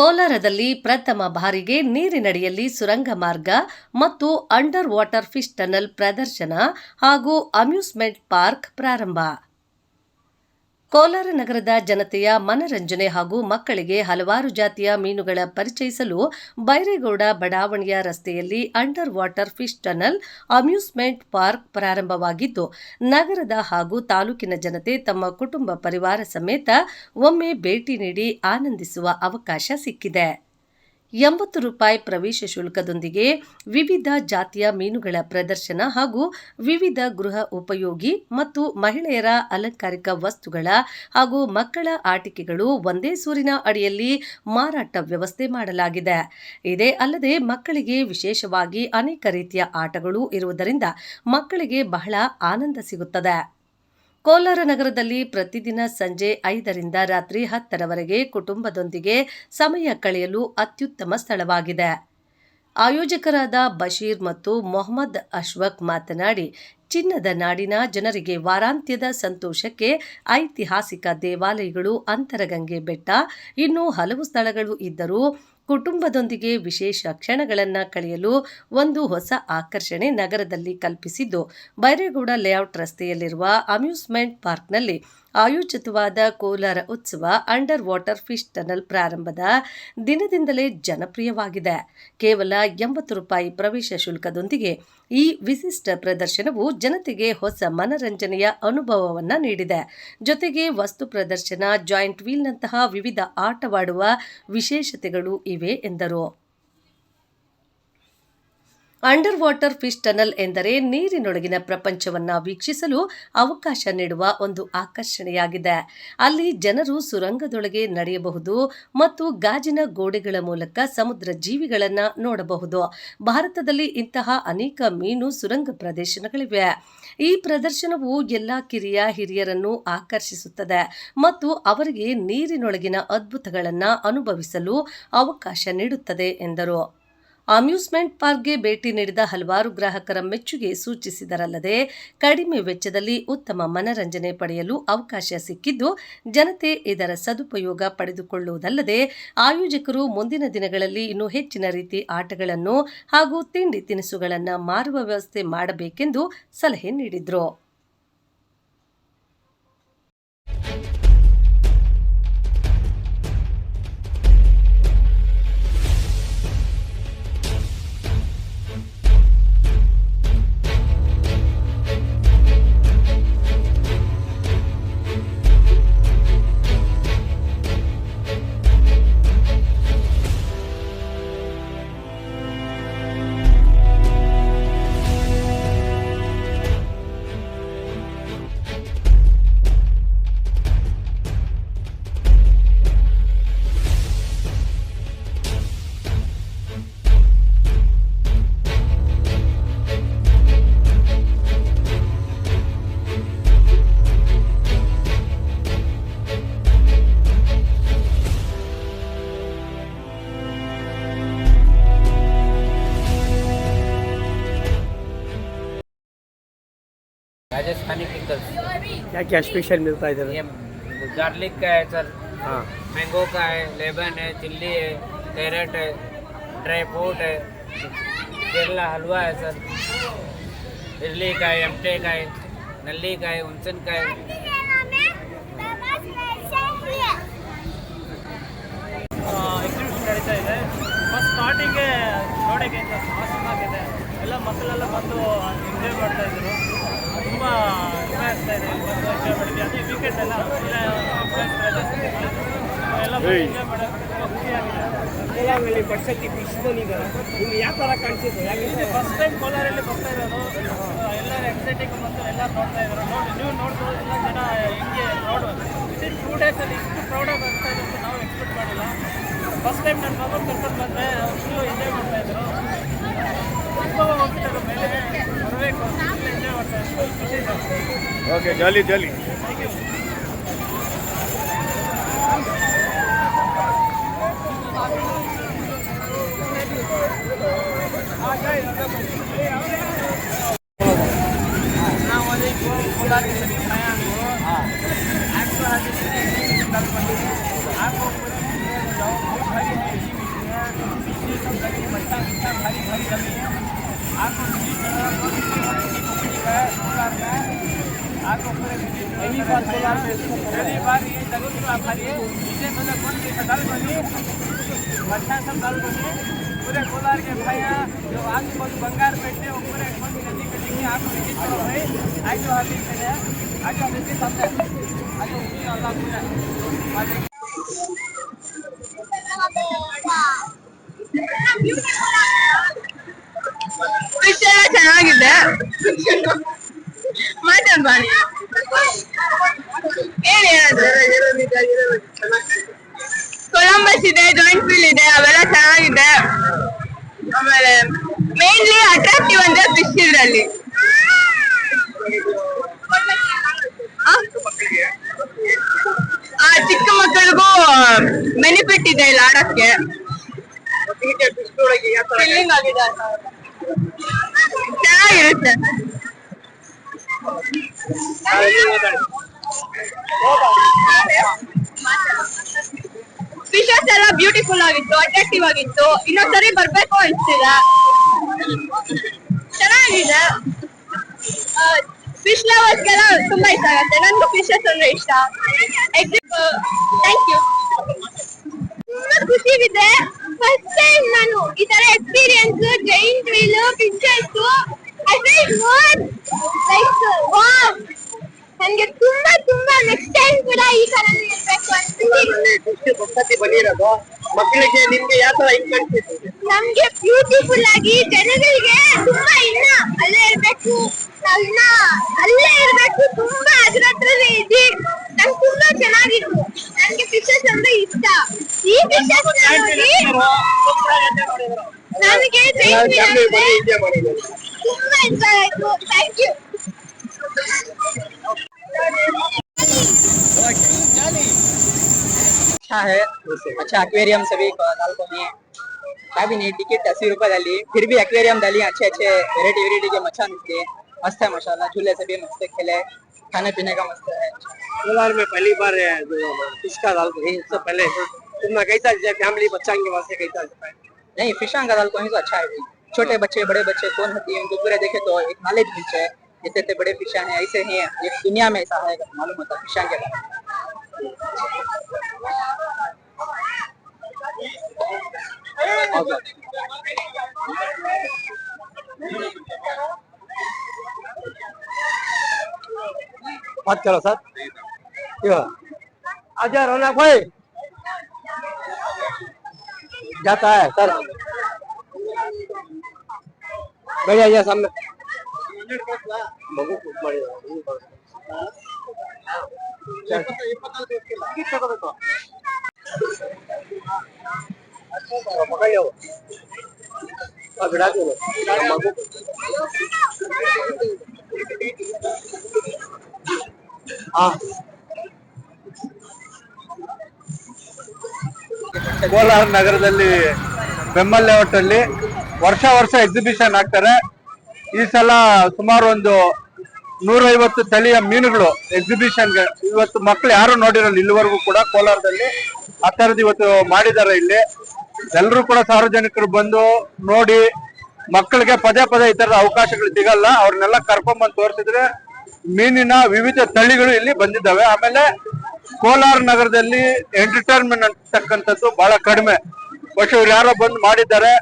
ಕೋಲಾರದಲ್ಲಿ ಪ್ರಥಮ ಬಾರಿಗೆ ನೀರಿನಡಿಯಲ್ಲಿ ಸುರಂಗ ಮಾರ್ಗ ಮತ್ತು ಅಂಡರ್ ವಾಟರ್ ಫಿಶ್ ಟನಲ್ ಪ್ರದರ್ಶನ ಹಾಗೂ ಅಮ್ಯೂಸ್ಮೆಂಟ್ ಪಾರ್ಕ್ ಪ್ರಾರಂಭ. ಕೋಲಾರ ನಗರದ ಜನತೆಯ ಮನರಂಜನೆ ಹಾಗೂ ಮಕ್ಕಳಿಗೆ ಹಲವಾರು ಜಾತಿಯ ಮೀನುಗಳ ಪರಿಚಯಿಸಲು ಬೈರೇಗೌಡ ಬಡಾವಣೆಯ ರಸ್ತೆಯಲ್ಲಿ under water fish tunnel amusement park ಪ್ರಾರಂಭವಾಗಿದ್ದು, ನಗರದ ಹಾಗೂ ತಾಲೂಕಿನ ಜನತೆ ತಮ್ಮ ಕುಟುಂಬ ಪರಿವಾರ ಸಮೇತ ಒಮ್ಮೆ ಭೇಟಿ ನೀಡಿ ಆನಂದಿಸುವ ಅವಕಾಶ ಸಿಕ್ಕಿದೆ. ಎಂಬತ್ತು ರೂಪಾಯಿ ಪ್ರವೇಶ ಶುಲ್ಕದೊಂದಿಗೆ ವಿವಿಧ ಜಾತಿಯ ಮೀನುಗಳ ಪ್ರದರ್ಶನ ಹಾಗೂ ವಿವಿಧ ಗೃಹ ಉಪಯೋಗಿ ಮತ್ತು ಮಹಿಳೆಯರ ಅಲಂಕಾರಿಕ ವಸ್ತುಗಳ ಹಾಗೂ ಮಕ್ಕಳ ಆಟಿಕೆಗಳು ಒಂದೇ ಸೂರಿನ ಅಡಿಯಲ್ಲಿ ಮಾರಾಟ ವ್ಯವಸ್ಥೆ ಮಾಡಲಾಗಿದೆ. ಇದೇ ಅಲ್ಲದೆ ಮಕ್ಕಳಿಗೆ ವಿಶೇಷವಾಗಿ ಅನೇಕ ರೀತಿಯ ಆಟಗಳು ಇರುವುದರಿಂದ ಮಕ್ಕಳಿಗೆ ಬಹಳ ಆನಂದ ಸಿಗುತ್ತದೆ. ಕೋಲಾರ ನಗರದಲ್ಲಿ ಪ್ರತಿದಿನ ಸಂಜೆ ಐದರಿಂದ ರಾತ್ರಿ ಹತ್ತರವರೆಗೆ ಕುಟುಂಬದೊಂದಿಗೆ ಸಮಯ ಕಳೆಯಲು ಅತ್ಯುತ್ತಮ ಸ್ಥಳವಾಗಿದೆ. ಆಯೋಜಕರಾದ ಬಶೀರ್ ಮತ್ತು ಮೊಹಮ್ಮದ್ ಅಶ್ವಕ್ ಮಾತನಾಡಿ, ಚಿನ್ನದ ನಾಡಿನ ಜನರಿಗೆ ವಾರಾಂತ್ಯದ ಸಂತೋಷಕ್ಕೆ ಐತಿಹಾಸಿಕ ದೇವಾಲಯಗಳು, ಅಂತರಗಂಗೆ ಬೆಟ್ಟ, ಇನ್ನೂ ಹಲವು ಸ್ಥಳಗಳು ಇದ್ದರೂ ಕುಟುಂಬದೊಂದಿಗೆ ವಿಶೇಷ ಕ್ಷಣಗಳನ್ನು ಕಳೆಯಲು ಒಂದು ಹೊಸ ಆಕರ್ಷಣೆ ನಗರದಲ್ಲಿ ಕಲ್ಪಿಸಿದ್ದು. ಬೈರೇಗೌಡ ಲೇಔಟ್ ರಸ್ತೆಯಲ್ಲಿರುವ ಅಮ್ಯೂಸ್ಮೆಂಟ್ ಪಾರ್ಕ್ನಲ್ಲಿ ಆಯೋಜಿತವಾದ ಕೋಲಾರ ಉತ್ಸವ ಅಂಡರ್ ವಾಟರ್ ಫಿಶ್ ಟನಲ್ ಪ್ರಾರಂಭದ ದಿನದಿಂದಲೇ ಜನಪ್ರಿಯವಾಗಿದೆ. ಕೇವಲ ಎಂಬತ್ತು ರೂಪಾಯಿ ಪ್ರವೇಶ ಶುಲ್ಕದೊಂದಿಗೆ ಈ ವಿಶಿಷ್ಟ ಪ್ರದರ್ಶನವು ಜನತೆಗೆ ಹೊಸ ಮನರಂಜನೆಯ ಅನುಭವವನ್ನು ನೀಡಿದೆ. ಜೊತೆಗೆ ವಸ್ತು ಪ್ರದರ್ಶನ, ಜಾಯಿಂಟ್ ವೀಲ್ನಂತಹ ವಿವಿಧ ಆಟವಾಡುವ ವಿಶೇಷತೆಗಳು ಇವೆ ಎಂದರು. ಅಂಡರ್ ವಾಟರ್ ಫಿಶ್ ಟನಲ್ ಎಂದರೆ ನೀರಿನೊಳಗಿನ ಪ್ರಪಂಚವನ್ನ ವೀಕ್ಷಿಸಲು ಅವಕಾಶ ನೀಡುವ ಒಂದು ಆಕರ್ಷಣೆಯಾಗಿದೆ. ಅಲ್ಲಿ ಜನರು ಸುರಂಗದೊಳಗೆ ನಡೆಯಬಹುದು ಮತ್ತು ಗಾಜಿನ ಗೋಡೆಗಳ ಮೂಲಕ ಸಮುದ್ರ ಜೀವಿಗಳನ್ನು ನೋಡಬಹುದು. ಭಾರತದಲ್ಲಿ ಇಂತಹ ಅನೇಕ ಮೀನು ಸುರಂಗ ಪ್ರದೇಶಗಳಿವೆ. ಈ ಪ್ರದರ್ಶನವು ಎಲ್ಲ ಕಿರಿಯ ಹಿರಿಯರನ್ನು ಆಕರ್ಷಿಸುತ್ತದೆ ಮತ್ತು ಅವರಿಗೆ ನೀರಿನೊಳಗಿನ ಅದ್ಭುತಗಳನ್ನು ಅನುಭವಿಸಲು ಅವಕಾಶ ನೀಡುತ್ತದೆ ಎಂದರು. ಅಮ್ಯೂಸ್ಮೆಂಟ್ ಪಾರ್ಕ್ಗೆ ಭೇಟಿ ನೀಡಿದ ಹಲವಾರು ಗ್ರಾಹಕರ ಮೆಚ್ಚುಗೆ ಸೂಚಿಸಿದರಲ್ಲದೆ, ಕಡಿಮೆ ವೆಚ್ಚದಲ್ಲಿ ಉತ್ತಮ ಮನರಂಜನೆ ಪಡೆಯಲು ಅವಕಾಶ ಸಿಕ್ಕಿದ್ದು, ಜನತೆ ಇದರ ಸದುಪಯೋಗ ಪಡೆದುಕೊಳ್ಳುವುದಲ್ಲದೆ, ಆಯೋಜಕರು ಮುಂದಿನ ದಿನಗಳಲ್ಲಿ ಇನ್ನೂ ಹೆಚ್ಚಿನ ರೀತಿ ಆಟಗಳನ್ನು ಹಾಗೂ ತಿಂಡಿ ತಿನಿಸುಗಳನ್ನು ಮಾರುವ ವ್ಯವಸ್ಥೆ ಮಾಡಬೇಕೆಂದು ಸಲಹೆ ನೀಡಿದರು. राजस्थानी पिकल्स क्या क्या स्पेशल मिलता है इधर ये गार्लिक का है सर हाँ मैंगो का है लेमन है चिल्ली है कैरेट है ड्राई फ्रूट है केरला हलवा है सर इडली का है एमटे का है नल्ली का है उनसन का है ಎಕ್ಸಿಬಿಷನ್ ನಡೀತಾ ಇದೆ ಫಸ್ಟ್ ಸ್ಟಾರ್ಟಿಂಗ್ಗೆ ನೋಡೋಕ್ಕೆ ಆಗಿದೆ ಎಲ್ಲ ಮಕ್ಕಳೆಲ್ಲ ಬಂದು ಎಂಜಾಯ್ ಮಾಡ್ತಾ ಇದ್ರು ತುಂಬ ಆಗ್ತಾ ಇದೆ. ಬಂದು ಎಂಜಾಯ್ ಮಾಡಿದ್ವಿ ಅದೇ ವೀಕೆಂಡ್ ಎಲ್ಲ ಎಂಜಾಯ್ ಕೋಲಾರಲ್ಲಿ ಪಡ್ಸಕ್ಕೆ ವಿಶ್ವನಿಗೆ ನಿಮ್ಗೆ ಯಾವ ಥರ ಕಾಣಿಸಿದ್ದು ಫಸ್ಟ್ ಟೈಮ್ ಕೋಲಾರಲ್ಲಿ ಬರ್ತಾ ಇರೋದು. ಎಲ್ಲರೂ ಎಕ್ಸೈಟಿಂಗ್ ಮತ್ತು ಎಲ್ಲರೂ ನೋಡ್ತಾ ಇದ್ರು. ನೋಡಿ ನೀವು ನೋಡ್ಬೋದು ಎಲ್ಲ ಜನ ಹಿಂಗೆ ಪ್ರೌಡ್ ವಿತಿನ್ ಟೂ ಡೇಸಲ್ಲಿ ಇಷ್ಟು ಪ್ರೌಡಾಗಿ ಇದೆ ಅಂತ ನಾವು ಎಕ್ಸ್ಪೆಕ್ಟ್ ಮಾಡಿಲ್ಲ. ಫಸ್ಟ್ ಟೈಮ್ ನನ್ನ ಮಗನ ಕರ್ಕೊಂಡು ಬಂದೆ ಅವ್ರು ಫುಲ್ಲು ಎಂಜಾಯ್ ಮಾಡ್ತಾ ಇದ್ರು. ತುಂಬ ಹೋಗ್ತಿದ್ದಾರೆ ಮೇಲೆ ಬರಬೇಕು ಫುಲ್ ಎಂಜಾಯ್ ಮಾಡ್ತಾ इसे मतलब कौन सी कदाल बनी अच्छा सब दाल बनी पूरे कोलार के भैया जो आगे बहुत बंगार बैठे वो पूरे कौन सी नदी पे देखिए आपको विजिट करो भाई आज जो हाथी से है आज जो हाथी सामने आज जो अल्लाह पूरा ಫಿಶ್ ಎಲ್ಲ ಚೆನ್ನಾಗಿದೆ ಮಟನ್ ಬಾಣಿ ಏನ್ ಹೇಳೋದು ಕೊಲಂಬಸ್ ಇದೆ ಜಾಯಿಂಟ್ ಫೀಲ್ ಇದೆ ಅವೆಲ್ಲ ಚೆನ್ನಾಗಿದೆ ಆಮೇಲೆ ಮೇನ್ಲಿ ಅಟ್ರಾಕ್ಟಿವ್ ಅಂದ್ರೆ ಫಿಶ್ ಇದ್ರಲ್ಲಿ ಆ? ಆ ಚಿಕ್ಕ ಮಕ್ಕಳಿಗೂ ಬೆನಿಫಿಟ್ ಇದೆ ಇಲ್ಲಿ ಆಡಕ್ಕೆ Thrilling ಆಗಿದೆ ಚೆನ್ನಾಗಿರುತ್ತೆ ಫಿಶಸ್ ಎಲ್ಲ ಬ್ಯೂಟಿಫುಲ್ ಆಗಿತ್ತು ಅಟ್ರಾಕ್ಟಿವ್ ಆಗಿತ್ತು. ಇನ್ನೊಂದ್ಸರಿ ಬರ್ಬೇಕು ಅನ್ಸಿಲ್ಲ. ಚೆನ್ನಾಗಿದೆ. ಫಿಶ್ ಲವರ್ಸ್ಗೆಲ್ಲ ತುಂಬಾ ಇಷ್ಟ ಆಗುತ್ತೆ. ನನ್ಗೂ ಫಿಶಸ್ ಅಂದ್ರೆ ಇಷ್ಟ. ಥ್ಯಾಂಕ್ ಯು ತುಂಬಾ ಖುಷಿ ಇದೆ. ಫಸ್ಟ್ ಟೈಮ್ ನಾನು ಈ ತರ experience giant wheel fishes I feel more like ನನಗೆ ತುಂಬಾ ತುಂಬಾ ನೆಕ್ಸ್ಟ್ ಟೈಮ್ ಕೂಡ ಈ ತರ ಇರ್ಬೇಕು ಅಂತ ಬಂದಿರೋದು ಮಕ್ಕಳಿಗೆ ನಿಮ್ಗೆ ಯಾವ ತರ ಹಿಂಗ್ ಕಾಣಿಸ್ತಿತ್ತು ನಮ್ಗೆ ಬ್ಯೂಟಿಫುಲ್ ಆಗಿ ಜನಗಳಿಗೆ ತುಂಬಾ ಇನ್ನ ಅಲ್ಲೇ ಇರ್ಬೇಕು. ನಾವ್ ಇನ್ನ ಅಲ್ಲೇ ಇರ್ಬೇಕು. ತುಂಬಾ ಅದ್ರ ಹತ್ರನೇ ಇದ್ದಿ. ನಂಗೆ ತುಂಬಾ ಚೆನ್ನಾಗಿತ್ತು. ನನ್ಗೆ ಪಿಕ್ಚರ್ಸ್ ಅಂದ್ರೆ ಇಷ್ಟ. ಈ ಫಿಶಸ್ ನೋಡಿ ನನಗೆ ತುಂಬಾ ಎಂಜಾಯ್ ಆಯ್ತು. ಥ್ಯಾಂಕ್ ಯು अच्छा है। अच्छा एक्वेरियम सभी दाल भी। नहीं टिकट अस्सी रुपए डाली। फिर भी एक्वेरियम डाली अच्छे अच्छे वेरायटी वेरायटी के मचान उसके मस्त है माशाला झूले सभी मस्त खेले। खाने पीने का मस्त है। सोलार में पहली बार है जो इसका दाल को सबसे पहले। तुमने कैसा फैमिली बच्चा के वास्ते कैसा नहीं फिशा का दाल को ही तो अच्छा है छोटे बच्चे बड़े बच्चे कौन होती है उनको पूरे देखे तो एक नॉलेज भी है। जैसे इतने बड़े फिशा हैं, ऐसे ही है। ये दुनिया में ऐसा है, मालूम होता है फिशांग के बात करो सर। आजा रौनक भाई। जाता है, सर। जाइए सामने। ಮಗು ಕೂತ್ ಕೋಲಾರ ನಗರದಲ್ಲಿ ಬೆಂಬಲ್ ಅಲ್ಲಿ ವರ್ಷ ವರ್ಷ ಎಕ್ಸಿಬಿಷನ್ ಹಾಕ್ತಾರೆ ಈ ಸಲ ಸುಮಾರು ಒಂದು ನೂರೈವತ್ತು ತಳಿಯ ಮೀನುಗಳು ಎಕ್ಸಿಬಿಷನ್ಗೆ ಇವತ್ತು ಮಕ್ಕಳು ಯಾರು ನೋಡಿರಲ್ಲ, ಇಲ್ಲಿವರೆಗೂ ಕೂಡ ಕೋಲಾರದಲ್ಲಿ. ಆ ಥರದ್ದು ಇವತ್ತು ಮಾಡಿದ್ದಾರೆ ಇಲ್ಲಿ. ಎಲ್ಲರೂ ಕೂಡ ಸಾರ್ವಜನಿಕರು ಬಂದು ನೋಡಿ, ಮಕ್ಕಳಿಗೆ ಪದೇ ಪದೇ ಈ ತರದ ಅವಕಾಶಗಳು ಸಿಗಲ್ಲ. ಅವ್ರನ್ನೆಲ್ಲ ಕರ್ಕೊಂಬಂದು ತೋರಿಸಿದ್ರೆ ಮೀನಿನ ವಿವಿಧ ತಳಿಗಳು ಇಲ್ಲಿ ಬಂದಿದ್ದಾವೆ. ಆಮೇಲೆ ಕೋಲಾರ ನಗರದಲ್ಲಿ ಎಂಟರ್ಟೈನ್ಮೆಂಟ್ ಅಂತಕ್ಕಂಥದ್ದು ಬಹಳ ಕಡಿಮೆ. ಬಟ್ ಇವ್ರು ಯಾರೋ ಬಂದು ಮಾಡಿದ್ದಾರೆ.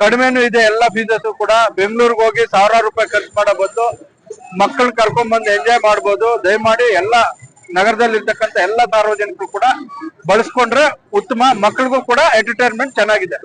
ಕಡಿಮೆನೂ ಇದೆ, ಎಲ್ಲ ಫೀಸಸ್ ಕೂಡ. ಬೆಂಗಳೂರಿಗೆ ಹೋಗಿ ಸಾವಿರಾರು ರೂಪಾಯಿ ಖರ್ಚು ಮಾಡೋ ಬದಲು ಮಕ್ಕಳನ್ನ ಕರ್ಕೊಂಡ್ ಬಂದು ಎಂಜಾಯ್ ಮಾಡ್ಬೋದು. ದಯಮಾಡಿ ಎಲ್ಲ ನಗರದಲ್ಲಿ ಇರ್ತಕ್ಕಂಥ ಎಲ್ಲ ಸಾರ್ವಜನಿಕರು ಕೂಡ ಬಳಸ್ಕೊಂಡ್ರೆ ಉತ್ತಮ. ಮಕ್ಕಳಿಗೂ ಕೂಡ ಎಂಟರ್ಟೈನ್ಮೆಂಟ್ ಚೆನ್ನಾಗಿದೆ.